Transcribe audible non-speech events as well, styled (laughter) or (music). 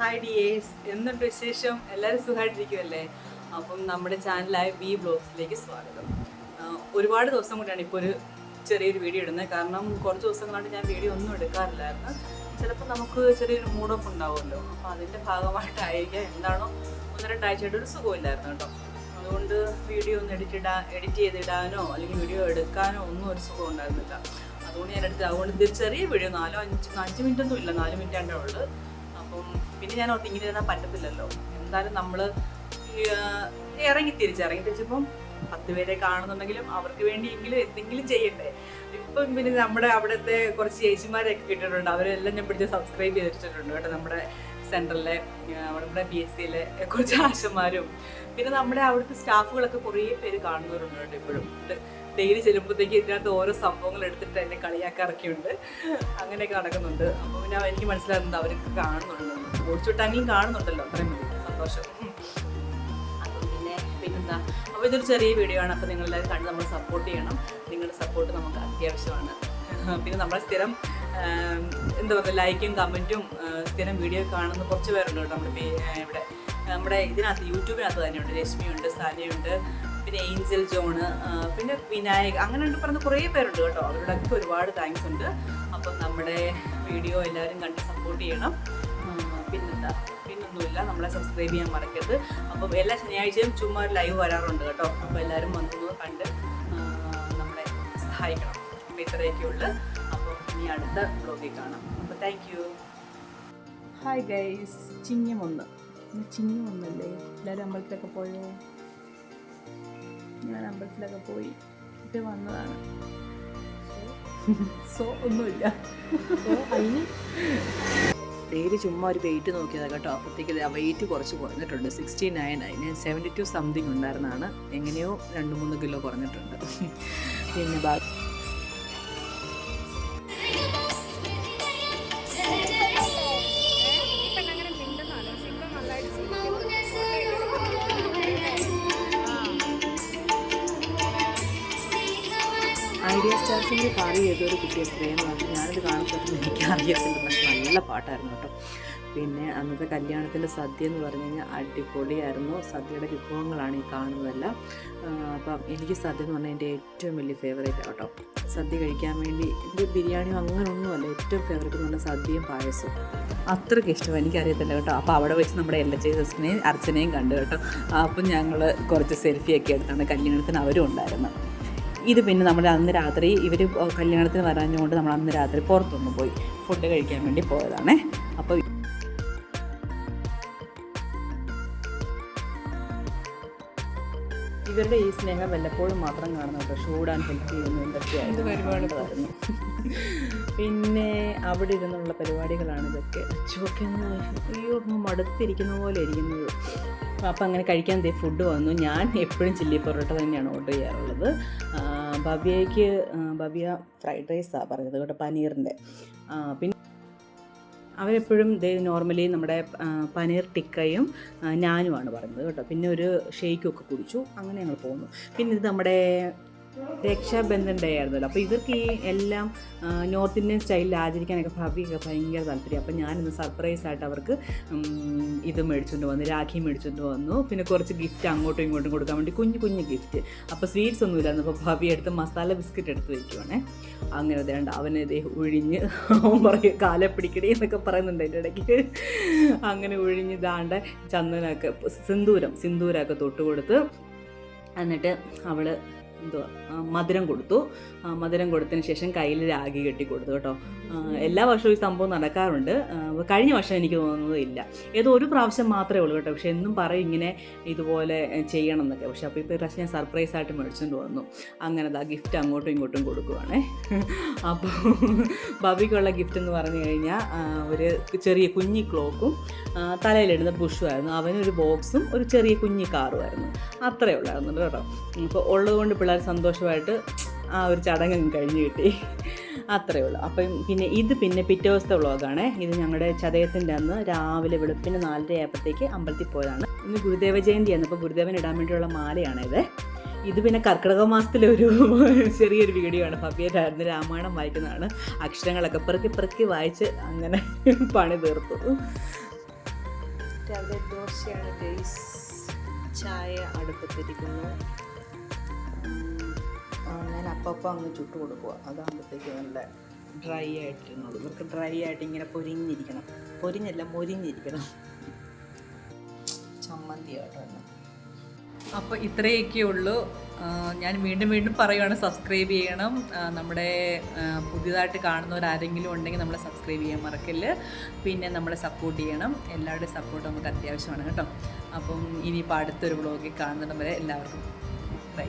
Hi dears എന്തുണ്ട് വിശേഷം? എല്ലാവരും സുഖമായിട്ടിരിക്കുമല്ലേ അപ്പം നമ്മുടെ ചാനലായ ബി ബ്ലോഗ്സിലേക്ക് സ്വാഗതം. ഒരുപാട് ദിവസം കൊണ്ടാണ് ഇപ്പോൾ ഒരു ചെറിയൊരു വീഡിയോ ഇടുന്നത്. കാരണം കുറച്ച് ദിവസങ്ങളായിട്ട് ഞാൻ വീഡിയോ ഒന്നും എടുക്കാറില്ലായിരുന്നു. ചിലപ്പോൾ നമുക്ക് ചെറിയൊരു മൂഡ് ഓഫ് ഉണ്ടാവുമല്ലോ. അപ്പോൾ അതിന്റെ ഭാഗമായിട്ടായിരിക്കാം എന്താണോ ഒന്ന് രണ്ടാഴ്ചയായിട്ട് ഒരു സുഖമില്ലായിരുന്നു കേട്ടോ. അതുകൊണ്ട് വീഡിയോ ഒന്ന് എഡിറ്റ് ഇടാ എഡിറ്റ് ചെയ്തിടാനോ അല്ലെങ്കിൽ വീഡിയോ എടുക്കാനോ ഒന്നും ഒരു സുഖം ഉണ്ടായിരുന്നില്ല. അതുകൊണ്ട് ഞാൻ എടുത്തത്. അതുകൊണ്ട് ചെറിയ വീഡിയോ. നാലോ അഞ്ച് അഞ്ച് മിനിറ്റ് ഒന്നും ഇല്ല. നാല് മിനിറ്റ് ആണ്ടേ ഉള്ളൂ. അപ്പം പിന്നെ ഞാൻ ഓർത്ത് ഇരുന്നാൽ പറ്റത്തില്ലല്ലോ. എന്തായാലും നമ്മൾ ഇറങ്ങി തിരിച്ച് ഇറങ്ങി തിരിച്ചപ്പം പത്ത് പേരെ കാണുന്നുണ്ടെങ്കിലും അവർക്ക് വേണ്ടിയെങ്കിലും എന്തെങ്കിലും ചെയ്യണ്ടേ. ഇപ്പം പിന്നെ നമ്മുടെ അവിടുത്തെ കുറച്ച് ചേച്ചിമാരെയൊക്കെ കിട്ടിയിട്ടുണ്ട് അവരെല്ലാം ഞാൻ പിടിച്ച് സബ്സ്ക്രൈബ് ചെയ്തിട്ടുണ്ട് കേട്ടോ നമ്മുടെ സെൻട്രലിലെ നമ്മുടെ പി എസ് സിയിലെ കുറച്ച് ആശന്മാരും പിന്നെ നമ്മുടെ അവിടുത്തെ സ്റ്റാഫുകളൊക്കെ കുറേ പേര് കാണുന്നവരുണ്ട് കേട്ടോ ഇപ്പോഴും ഡെയിലി ചെല്ലുമ്പോഴത്തേക്ക് ഇതിനകത്ത് ഓരോ സംഭവങ്ങൾ എടുത്തിട്ട് എന്നെ കളിയാക്കാറൊക്കെയുണ്ട്. അങ്ങനെയൊക്കെ നടക്കുന്നുണ്ട്. അപ്പോൾ പിന്നെ എനിക്ക് മനസ്സിലാകുന്നത് അവർക്ക് കാണുന്നുണ്ട്. ഓടിച്ചുവിട്ടെങ്കിലും കാണുന്നുണ്ടല്ലോ. അത്രയും മതി. സന്തോഷം. അപ്പം പിന്നെ പിന്നെന്താ? അപ്പോൾ ഇതൊരു ചെറിയ വീഡിയോ ആണ്. അപ്പോൾ നിങ്ങളെല്ലാവരും കണ്ട് നമ്മൾ സപ്പോർട്ട് ചെയ്യണം. നിങ്ങളുടെ സപ്പോർട്ട് നമുക്ക് അത്യാവശ്യമാണ്. (laughs) പിന്നെ നമ്മളെ സ്ഥിരം എന്താ പറയുക ലൈക്കും കമന്റും സ്ഥിരം വീഡിയോ കാണുന്ന കുറച്ച് പേരുണ്ട് കേട്ടോ നമ്മുടെ ഇവിടെ. നമ്മുടെ ഇതിനകത്ത് യൂട്യൂബിനകത്ത് തന്നെയുണ്ട്. രശ്മിയുണ്ട് സാനിയുണ്ട് പിന്നെ ഏഞ്ചൽ ജോണ് പിന്നെ വിനായക് അങ്ങനെ ഉണ്ട് പറഞ്ഞ കുറേ പേരുണ്ട് കേട്ടോ. അവരോടൊക്കെ ഒരുപാട് താങ്ക്സ് ഉണ്ട്. അപ്പം നമ്മുടെ വീഡിയോ എല്ലാവരും കണ്ട് സപ്പോർട്ട് ചെയ്യണം. പിന്നെന്താ? പിന്നൊന്നുമില്ല. നമ്മളെ സബ്സ്ക്രൈബ് ചെയ്യാൻ മറക്കരുത്. അപ്പം എല്ലാ ശനിയാഴ്ചയും ചുമ്മാ ലൈവ് വരാറുണ്ട് കേട്ടോ. അപ്പോൾ എല്ലാവരും വന്നു കണ്ട് നമ്മളെ സഹായിക്കണം. അപ്പോൾ ഇത്രയൊക്കെ ഉള്ളു. അപ്പോൾ ഇനി അടുത്ത ബ്ലോഗിൽ കാണാം. അപ്പോൾ താങ്ക് യു ഹായ് ഗൈസ് ചിങ്ങമൊന്ന്. ചിങ്ങമൊന്നല്ലേ? എല്ലാവരും അമ്പലത്തിലൊക്കെ പോയോ? ഞാൻ അമ്പലത്തിലൊക്കെ പോയി. ഇട്ട് വന്നതാണ്. സോ (laughs) ഒന്നുമില്ല. അതിന് പേര് ചുമ്മാ ഒരു വെയിറ്റ് നോക്കിയതാണ് കേട്ടോ. അപ്പോഴത്തേക്ക് ആ വെയിറ്റ് കുറച്ച് കുറഞ്ഞിട്ടുണ്ട്. സിക്സ്റ്റി നയൻ ആയി ഞാൻ സെവന്റി ടു സംതിങ് ഉണ്ടായിരുന്നതാണ് എങ്ങനെയോ രണ്ട് മൂന്ന് കിലോ കുറഞ്ഞിട്ടുണ്ട്. പിന്നെ ബാക്കി ഐഡിയ സ്റ്റാർസിന്റെ കാറി ഏതൊരു കുട്ടിയെ പറഞ്ഞാൽ ഞാനത് കാണുമ്പോൾ എനിക്ക് അറിയത്തില്ല നല്ല പാട്ടായിരുന്നു കേട്ടോ. പിന്നെ അന്നത്തെ കല്യാണത്തിന്റെ സദ്യ എന്ന് പറഞ്ഞു കഴിഞ്ഞാൽ അടിപൊളിയായിരുന്നു. സദ്യയുടെ വിഭവങ്ങളാണ് ഈ കാണുന്നതെല്ലാം. അപ്പം എനിക്ക് സദ്യ എന്ന് പറഞ്ഞാൽ എന്റെ ഏറ്റവും വലിയ ഫേവറേറ്റ് കേട്ടോ സദ്യ കഴിക്കാൻ വേണ്ടി എന്റെ ബിരിയാണിയും അങ്ങനെയൊന്നുമല്ല ഏറ്റവും ഫേവറേറ്റ് എന്ന് പറഞ്ഞാൽ സദ്യയും പായസവും. അത്രയ്ക്ക് ഇഷ്ടം എനിക്കറിയത്തില്ല കേട്ടോ. അപ്പോൾ അവിടെ വെച്ച് നമ്മുടെ എൽ എച്ച് എസിനെയും അർച്ചനയും കണ്ടു കേട്ടോ. അപ്പം ഞങ്ങൾ കുറച്ച് സെൽഫിയൊക്കെ എടുത്താണ് കല്യാണത്തിന് അവരും ഉണ്ടായിരുന്നു ഇത് പിന്നെ നമ്മൾ അന്ന് രാത്രി ഇവർ കല്യാണത്തിന് വരാഞ്ഞുകൊണ്ട് നമ്മൾ അന്ന് രാത്രി പുറത്തൊന്ന് പോയി ഫുഡ് കഴിക്കാൻ വേണ്ടി പോയതാണേ. അപ്പോൾ ഇവരുടെ ഈ സ്നേഹം വല്ലപ്പോഴും മാത്രം കാണുന്നു കേട്ടോ. ഷൂടാൻ ഹെൽപ്പ് ചെയ്യുന്നു എന്തൊക്കെയായിരുന്നു പിന്നെ അവിടെ ഇരുന്നുള്ള പരിപാടികളാണ് ഇതൊക്കെ. അച്ചുവൊക്കെ ഒന്ന് അയ്യോ മടുത്തിരിക്കുന്ന പോലെ ഇരിക്കുന്നത്. അപ്പം അങ്ങനെ കഴിക്കാൻ ദേ ഫുഡ് വന്നു. ഞാൻ എപ്പോഴും ചില്ലി പൊറോട്ട തന്നെയാണ് ഓർഡർ ചെയ്യാറുള്ളത്. ഭവ്യയ്ക്ക് ഭവ്യ ഫ്രൈഡ് റൈസാണ് പറഞ്ഞത് കേട്ടോ പനീറിന്റെ പിന്നെ അവരെപ്പോഴും ദേ നോർമലി നമ്മുടെ പനീർ ടിക്കയും ഞാനുമാണ് പറയുന്നത് കേട്ടോ. പിന്നെ ഒരു ഷെയ്ക്കും ഒക്കെ കുടിച്ചു അങ്ങനെ ഞങ്ങൾ പോകുന്നു. പിന്നെ ഇത് നമ്മുടെ രക്ഷാബന്ധൻ ഡേ ആയിരുന്നല്ലോ. അപ്പോൾ ഇവർക്ക് ഈ എല്ലാം നോർത്ത് ഇന്ത്യൻ സ്റ്റൈലിൽ ആചരിക്കാനൊക്കെ ഭവ്യൊക്കെ ഭയങ്കര താല്പര്യം. അപ്പോൾ ഞാനിന്ന് സർപ്രൈസ് ആയിട്ട് അവർക്ക് ഇത് മേടിച്ചുകൊണ്ട് വന്നു രാഖി മേടിച്ചുകൊണ്ട് വന്നു. പിന്നെ കുറച്ച് ഗിഫ്റ്റ് അങ്ങോട്ടും ഇങ്ങോട്ടും കൊടുക്കാൻ വേണ്ടി കുഞ്ഞു കുഞ്ഞു ഗിഫ്റ്റ് അപ്പോൾ സ്വീറ്റ്സ് ഒന്നും ഇല്ലായിരുന്നു. അപ്പോൾ ഭവ്യ എടുത്ത് മസാല ബിസ്ക്കറ്റ് എടുത്ത് വയ്ക്കുവാണേ അങ്ങനെ വേണ്ട അവനെ ഇതേ ഒഴിഞ്ഞ് പറയും കാലെ പിടിക്കണേ എന്നൊക്കെ പറയുന്നുണ്ട് എന്റെ ഇടയ്ക്ക്. അങ്ങനെ ഒഴിഞ്ഞ് ഇതാണ്ട് ചന്ദനമൊക്കെ സിന്ദൂരം സിന്ദൂരമൊക്കെ തൊട്ട് കൊടുത്ത് എന്നിട്ട് അവൾ എന്തുവാ മധുരം കൊടുത്തു. മധുരം കൊടുത്തതിന് ശേഷം കയ്യിൽ രാഗി കെട്ടി കൊടുത്തു കേട്ടോ. എല്ലാ വർഷവും ഈ സംഭവം നടക്കാറുണ്ട്. കഴിഞ്ഞ വർഷം എനിക്ക് തോന്നുന്നത് ഇല്ല. ഏതോ ഒരു പ്രാവശ്യം മാത്രമേ ഉള്ളൂ കേട്ടോ. പക്ഷേ എന്നും പറയും ഇങ്ങനെ ഇതുപോലെ ചെയ്യണം എന്നൊക്കെ. പക്ഷെ അപ്പോൾ ഇപ്പോൾ പ്രാവശ്യം ഞാൻ സർപ്രൈസ് ആയിട്ട് മേടിച്ചുകൊണ്ട് വന്നു. അങ്ങനെ ആ ഗിഫ്റ്റ് അങ്ങോട്ടും ഇങ്ങോട്ടും കൊടുക്കുവാണേ. അപ്പോൾ ബബിക്കുള്ള ഗിഫ്റ്റ് എന്ന് പറഞ്ഞു കഴിഞ്ഞാൽ ഒരു ചെറിയ കുഞ്ഞി ക്ലോക്കും തലയിലിടുന്ന പുഷുമായിരുന്നു അവനൊരു ബോക്സും ഒരു ചെറിയ കുഞ്ഞി കാറുമായിരുന്നു അത്രേ ഉള്ളായിരുന്നു കേട്ടോ. അപ്പോൾ ഉള്ളതുകൊണ്ട് സന്തോഷമായിട്ട് ആ ഒരു ചടങ്ങ് കഴിഞ്ഞു കിട്ടി. അത്രയേ ഉള്ളൂ. അപ്പം പിന്നെ ഇത് പിന്നെ പിറ്റേ ദിവസത്തെ വ്ളോഗാണ്. ഇത് ഞങ്ങളുടെ ചതയത്തിന്റെ അന്ന് രാവിലെ വെളുപ്പിന് നാലര ആയപ്പോഴത്തേക്ക് അമ്പലത്തിൽ പോയതാണ്. ഇന്ന് ഗുരുദേവ ജയന്തിയാണ് അപ്പോൾ ഗുരുദേവൻ ഇടാൻ വേണ്ടിയുള്ള മാലയാണിത് ഇത്. പിന്നെ കർക്കിടക മാസത്തിലെ ഒരു (laughs) ചെറിയൊരു വീഡിയോ ആണ്. ഭവ്യരായിരുന്നു രാമായണം വായിക്കുന്നതാണ്. അക്ഷരങ്ങളൊക്കെ പെറുക്കി പെറുക്കി വായിച്ച് അങ്ങനെ (laughs) പണി തീർത്തു. രാവിലെ ദോശയാണ് ചായ അടുപ്പത്തിരിക്കുന്നു. അപ്പം അങ്ങ് ചുട്ട് കൊടുക്കുക അതാകുമ്പോഴത്തേക്ക് നല്ല ഡ്രൈ ആയിട്ടിരുന്നുള്ളൂ ഇവർക്ക് ഡ്രൈ ആയിട്ട് ഇങ്ങനെ പൊരിഞ്ഞിരിക്കണം. പൊരിഞ്ഞല്ല മൊരിഞ്ഞിരിക്കണം. ചമ്മന്തി എന്നെ അപ്പോൾ ഇത്രയൊക്കെ ഉള്ളൂ. ഞാൻ വീണ്ടും വീണ്ടും പറയുവാണ് സബ്സ്ക്രൈബ് ചെയ്യണം. നമ്മുടെ പുതിയതായിട്ട് കാണുന്നവരാരെങ്കിലും ഉണ്ടെങ്കിൽ നമ്മളെ സബ്സ്ക്രൈബ് ചെയ്യാൻ മറക്കല്ല്. പിന്നെ നമ്മളെ സപ്പോർട്ട് ചെയ്യണം. എല്ലാവരുടെയും സപ്പോർട്ട് നമുക്ക് അത്യാവശ്യമാണ് കേട്ടോ. അപ്പം ഇനിയിപ്പോൾ അടുത്തൊരു വ്ളോഗിൽ കാണുന്നിടം വരെ എല്ലാവർക്കും ബൈ